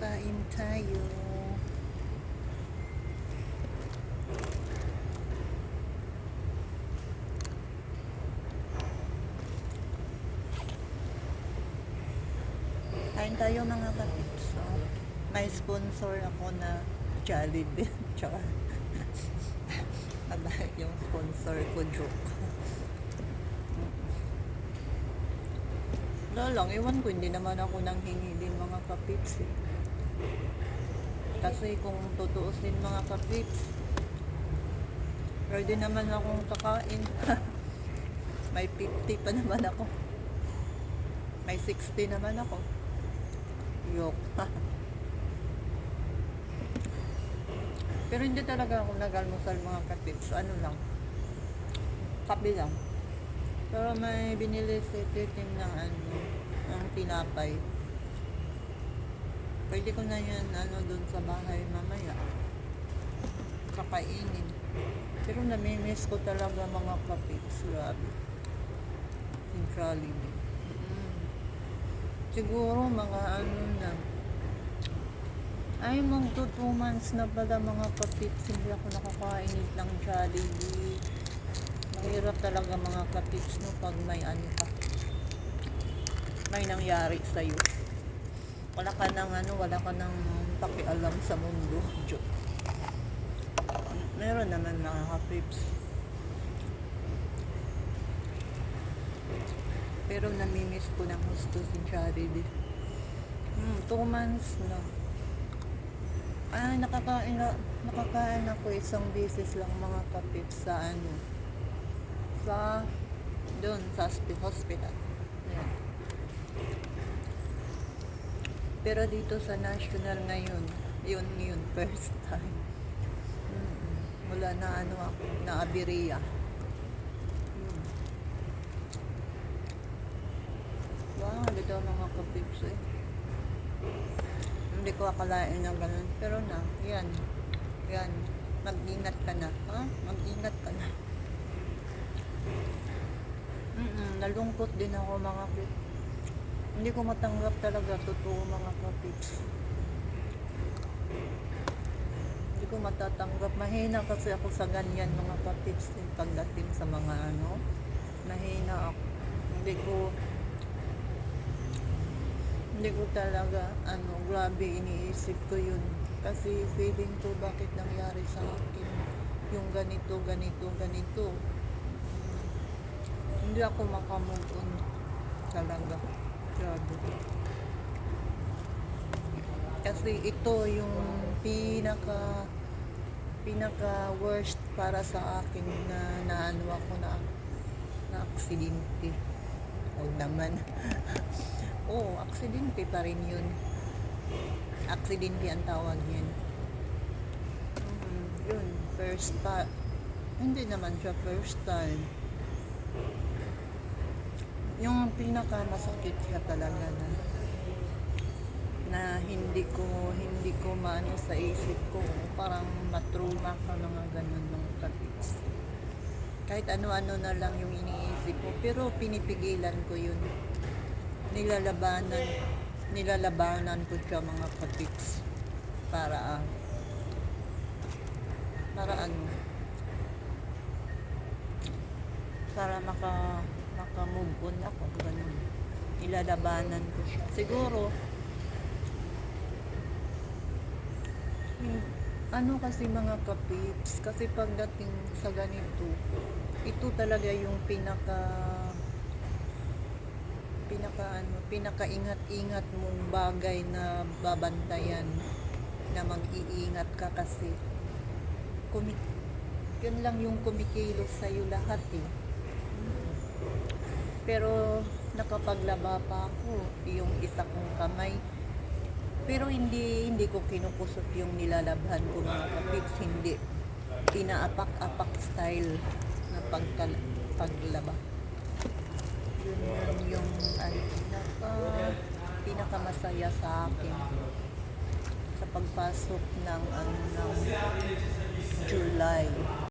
Kain tayo. Kain tayo mga kapits. So, may sponsor ako na Jollibee. Tsaka, yung sponsor ko, joke. Wala lang, iwan ko, hindi naman ako nang hingi din mga kapips eh. Kasi kung tutuusin mga kapips, ready naman akong kakain. May 50 pa naman ako. May 60 naman ako. Yok. Pero hindi talaga ako nag-almusal mga kapips. Ano lang. Kape lang. Pero may binili si Titim ng ano, ng tinapay. Pwede ko na yan ano doon sa bahay mamaya. Kakainin. Pero namimiss ko talaga mga kapips. Grabe. Yung Jollibee. Mm. Siguro mga ano na. Ay, magto 2 months na pala mga kapips. Hindi ako nakakain ng Jollibee. Mahirap talaga mga kapips no pag may ano ka. May nangyari sa'yo. Wala ka nang ano, wala ka nang pakialam sa mundo. Joke. Meron naman mga kapips. Pero namimiss ko ng gusto si Jollibee. Hmm, two months na. Ay, nakakain na, nakakain ako isang beses lang mga kapips sa ano, sa doon sa hospi- hospital. Pero dito sa national ngayon, yun yun first time. Mm-mm. Wala na ano ako, na abiriya. Yun. Wow, dito mga kapips eh. Hindi ko akalain na ganun. Pero na, yan. Yan. Mag-ingat ka na. Ha? Mag-ingat ka na. Mm nalungkot din ako mga kapit. Hindi ko matanggap talaga totoo mga kapits. Hindi ko matatanggap. Mahina kasi ako sa ganyan mga kapits eh, pagdating sa mga ano. Mahina ako. Hindi ko hindi ko talaga ano, grabe iniisip ko yun. Kasi feeling ko bakit nangyari sa akin yung ganito, ganito, ganito hindi ako makamove on talaga. Grabe. Kasi ito yung pinaka pinaka worst para sa akin na naano ako na na aksidente. Huwag naman. Oo, aksidente pa rin yun. Aksidente ang tawag yun. Mm, yun, first pa. Hindi naman siya first time yung pinaka masakit siya talaga na na hindi ko hindi ko maano sa isip ko parang matruma ka mga ganun ng kapits kahit ano-ano na lang yung iniisip ko pero pinipigilan ko yun. Nilalabanan nilalabanan ko siya mga kapits para para ano para maka maka-move on ako ganun. Ilalabanan ko siya. Siguro hmm, ano kasi mga kapips kasi pagdating sa ganito ito talaga yung pinaka pinaka ano pinaka ingat-ingat mong bagay na babantayan na mag-iingat ka kasi kumi yun lang yung kumikilos sa'yo lahat eh pero nakapaglaba pa ako yung isa kong kamay. Pero hindi hindi ko kinukusot yung nilalabhan ko mga kapips, hindi. Inaapak-apak style na pagka, paglaba. Yun yun yung ano, pinaka, pinakamasaya sa akin sa pagpasok ng ano ng July.